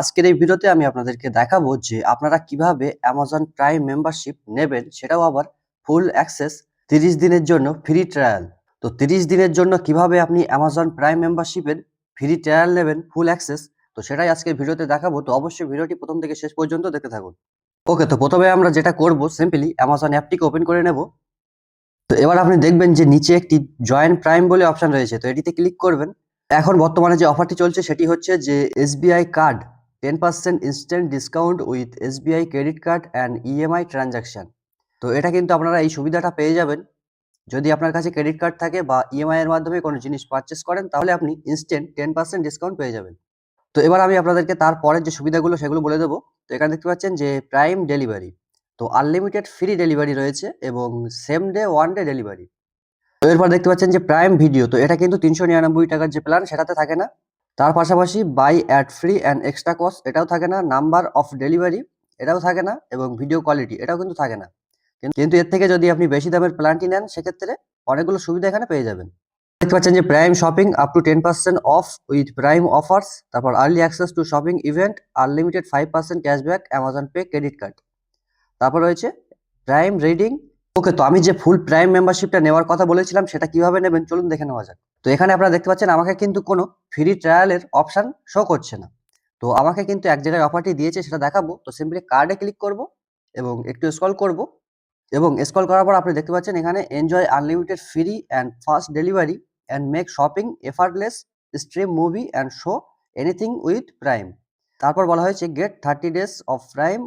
আজকের এই ভিডিওতে আমি আপনাদেরকে দেখাবো যে আপনারা কীভাবে অ্যামাজন প্রাইম মেম্বারশিপ নেবেন, সেটাও আবার ফুল অ্যাক্সেস তিরিশ দিনের জন্য ফ্রি ট্রায়াল তো তিরিশ দিনের জন্য কীভাবে আপনি অ্যামাজন প্রাইম মেম্বারশিপের ফ্রি ট্রায়াল নেবেন ফুল অ্যাক্সেস তো সেটাই আজকের ভিডিওতে দেখাবো। তো অবশ্যই ভিডিওটি প্রথম থেকে শেষ পর্যন্ত দেখতে থাকুন। ওকে তো প্রথমে আমরা যেটা করব সিম্পলি অ্যামাজন অ্যাপটিকে ওপেন করে নেব। তো এবার আপনি দেখবেন যে নিচে একটি জয়েন্ট প্রাইম বলে অপশন রয়েছে, তো এটিতে ক্লিক করবেন। এখন বর্তমানে যে অফারটি চলছে, সেটি হচ্ছে যে SBI card ten percent instant discount with SBI credit card and EMI transaction তো এটা কিন্তু আপনারা এই সুবিধাটা পেয়ে যাবেন। যদি আপনার কাছে ক্রেডিট কার্ড থাকে বা ইএমআই এর মাধ্যমে কোনো জিনিস পারচেস করেন, তাহলে আপনি ইনস্ট্যান্ট টেন পার্সেন্ট ডিসকাউন্ট পেয়ে যাবেন। তো এবার আমি আপনাদেরকে তারপরের যে সুবিধাগুলো, সেগুলো বলে দেবো। তো এখানে দেখতে পাচ্ছেন যে প্রাইম ডেলিভারি তো আনলিমিটেড ফ্রি ডেলিভারি রয়েছে এবং same day one day delivery তো এরপর দেখতে পাচ্ছেন যে প্রাইম ভিডিও তো এটা কিন্তু তিনশো নিরানব্বই টাকার যে প্ল্যান সেটাতে থাকে না। তার পাশাপাশি by ad free and extra cost এটাও থাকে না নাম্বার অফ ডেলিভারি এটাও থাকে না, এবং ভিডিও কোয়ালিটি এটাও কিন্তু থাকে না। কিন্তু এর থেকে যদি আপনি বেশি দামের প্ল্যানটি নেন, সেক্ষেত্রে অনেকগুলো সুবিধা এখানে পেয়ে যাবেন। দেখতে পাচ্ছেন যে prime shopping up to ten percent off with prime offers তারপর early access to shopping event unlimited five percent cashback Amazon Pay credit card তারপর রয়েছে প্রাইম রিডিং ওকে, তো আমি যে ফুল প্রাইম মেম্বারশিপটা নেওয়ার কথা বলেছিলাম, সেটা কীভাবে নেবেন? চলুন দেখে নেওয়া যাক। তো এখানে আপনারা দেখতে পাচ্ছেন, আমাকে কিন্তু কোনো ফ্রি ট্রায়ালের অপশান শো করছে না। তো আমাকে কিন্তু এক জায়গায় অফারটি দিয়েছে, সেটা দেখাবো। তো সিম্পলি কার্ডে ক্লিক করব এবং একটু স্ক্রল করব এবং স্ক্রল করার পর আপনি দেখতে পাচ্ছেন, এখানে enjoy unlimited free and fast delivery and make shopping effortless stream movie and show anything with prime তারপর বলা হয়েছে get thirty days of prime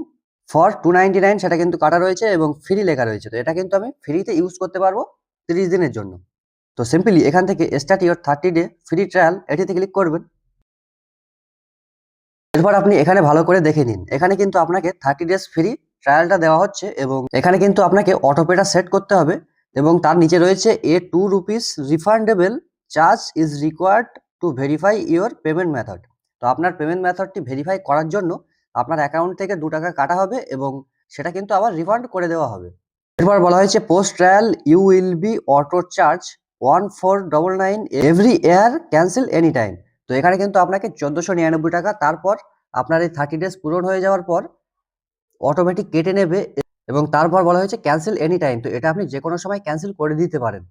for two nine সেটা কিন্তু কাটা রয়েছে এবং ফ্রি লেখা রয়েছে। তো এটা কিন্তু আমি ফ্রিতে ইউজ করতে পারব তিরিশ দিনের জন্য। তো সিম্পলি এখান থেকে start your thirty day free trial এটিতে ক্লিক করবেন। এরপর আপনি এখানে ভালো করে দেখে নিন। এখানে কিন্তু আপনাকে থার্টি ডেজ ফ্রি ট্রায়ালটা দেওয়া হচ্ছে এবং এখানে কিন্তু আপনাকে অটোপেটা সেট করতে হবে এবং তার নিচে রয়েছে a two rupees refundable charge is required to verify your payment method তো আপনার পেমেন্ট মেথডটি ভেরিফাই করার জন্য আপনার অ্যাকাউন্ট থেকে দু টাকা কাটা হবে এবং সেটা কিন্তু আবার রিফান্ড করে দেওয়া হবে। এরপর বলা হয়েছে post trial you will be auto charge one four double nine every year cancel any time তো এখানে কিন্তু আপনাকে চোদ্দোশো নিরানব্বই টাকা, তারপর আপনার এই থার্টি ডেজ পূরণ হয়ে যাওয়ার পর অটোমেটিক কেটে নেবে এবং তারপর বলা হয়েছে ক্যান্সেল এনি টাইম তো এটা আপনি যে কোনো সময় ক্যান্সেল করে দিতে পারেন।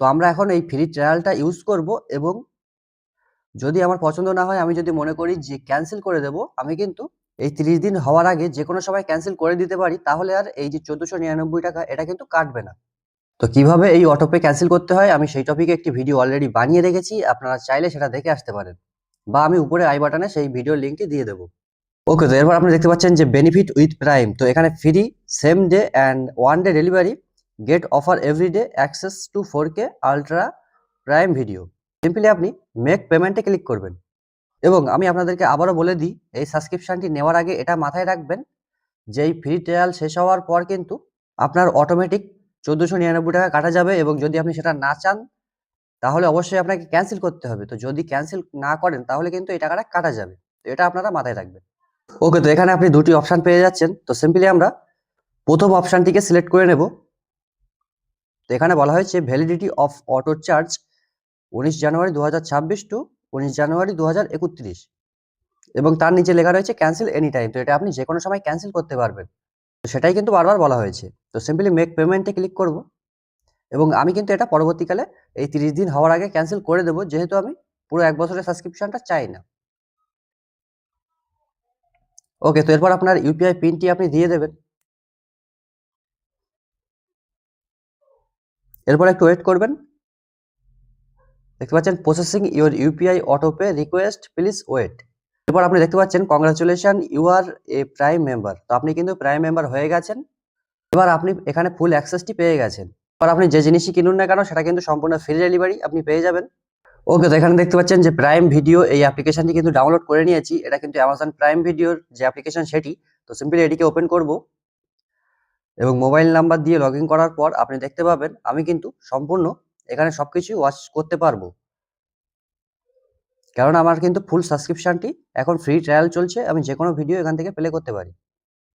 তো আমরা এখন এই ফ্রি ট্রায়ালটা ইউজ করব এবং যদি আমার পছন্দ না হয়, আমি যদি মনে করি যে ক্যান্সেল করে দেব, আমি কিন্তু এই তিরিশ দিন হওয়ার আগে যে কোনো সময় ক্যান্সেল করে দিতে পারি, তাহলে আর এই যে চোদ্দোশো নিরানব্বই টাকা, এটা কিন্তু কাটবে না। তো কীভাবে এই অটোপে ক্যান্সেল করতে হয়, আমি সেই টপিকে একটি ভিডিও অলরেডি বানিয়ে রেখেছি, আপনারা চাইলে সেটা দেখে আসতে পারেন। বা আমি উপরে আই বাটনে সেই ভিডিওর লিঙ্কটি দিয়ে দেবো। ওকে তো এরপর আপনি দেখতে পাচ্ছেন যে বেনিফিট উইথ প্রাইম তো এখানে free same day and one day delivery get offer every day access to four K ultra prime video simply আপনি মেক পেমেন্টে ক্লিক করবেন। এবং আমি আপনাদেরকে আবারও বলে দিই, এই সাবস্ক্রিপশনটি নেওয়ার আগে এটা মাথায় রাখবেন, যে এই ফ্রি ট্রায়াল শেষ হওয়ার পর কিন্তু আপনার অটোমেটিক চোদ্দোশো নিরানব্বই টাকা কাটা যাবে এবং যদি আপনি সেটা না চান, তাহলে অবশ্যই আপনাকে ক্যান্সেল করতে হবে। তো যদি ক্যান্সেল না করেন, তাহলে কিন্তু এই টাকাটা কাটা যাবে। তো এটা আপনারা মাথায় রাখবেন। ওকে, তো এখানে আপনি দুটি অপশান পেয়ে যাচ্ছেন। তো সিম্পলি আমরা প্রথম অপশানটিকে সিলেক্ট করে নেব। তো এখানে বলা হয়েছে ভ্যালিডিটি অফ অটো চার্জ উনিশ জানুয়ারি দু হাজার ছাব্বিশ টু উনিশ জানুয়ারি দু হাজার একত্রিশ। এবং তার নিচে লেখা রয়েছে ক্যান্সেল এনি টাইম তো এটা আপনি যে কোনো সময় ক্যান্সেল করতে পারবেন। তো সেটাই কিন্তু বারবার বলা হয়েছে। তো সিম্পলি মেক পেমেন্টে ক্লিক করব। এবং আমি কিন্তু এটা পরবর্তীকালে এই তিরিশ দিন হওয়ার আগে ক্যান্সেল করে দেবো, যেহেতু আমি পুরো এক বছরের সাবস্ক্রিপশনটা চাই না। ওকে, তো এরপর আপনার ইউপিআই পিনটি আপনি দিয়ে দেবেন। এরপর একটু ওয়েট করবেন। দেখতে পাচ্ছেন processing your UPI autopay request please wait এরপর আপনি দেখতে পাচ্ছেন congratulation you are a prime member তো আপনি কিন্তু প্রাইম মেম্বার হয়ে গেছেন। এবার আপনি এখানে ফুল অ্যাক্সেসটি পেয়ে গেছেন। এবার আপনি যে জিনিসই কিনুন না কেন, সেটা কিন্তু সম্পূর্ণ ফ্রি ডেলিভারি আপনি পেয়ে যাবেন। ওকে তো এখানে দেখতে পাচ্ছেন যে প্রাইম ভিডিও এই অ্যাপ্লিকেশনটি কিন্তু ডাউনলোড করে নিয়েছি। এটা কিন্তু অ্যামাজন প্রাইম ভিডিওর যে অ্যাপ্লিকেশন সেটি। তো সিম্পলি এটিকে ওপেন করব। এবং মোবাইল নাম্বার দিয়ে লগ করার পর আপনি দেখতে পাবেন, আমি কিন্তু সম্পূর্ণ এখানে সবকিছু ওয়াচ করতে পারব। কারণ আমার কিন্তু ফুল সাবস্ক্রিপশানটি এখন ফ্রি ট্রায়াল চলছে, আমি যে কোনো ভিডিও এখান থেকে প্লে করতে পারি।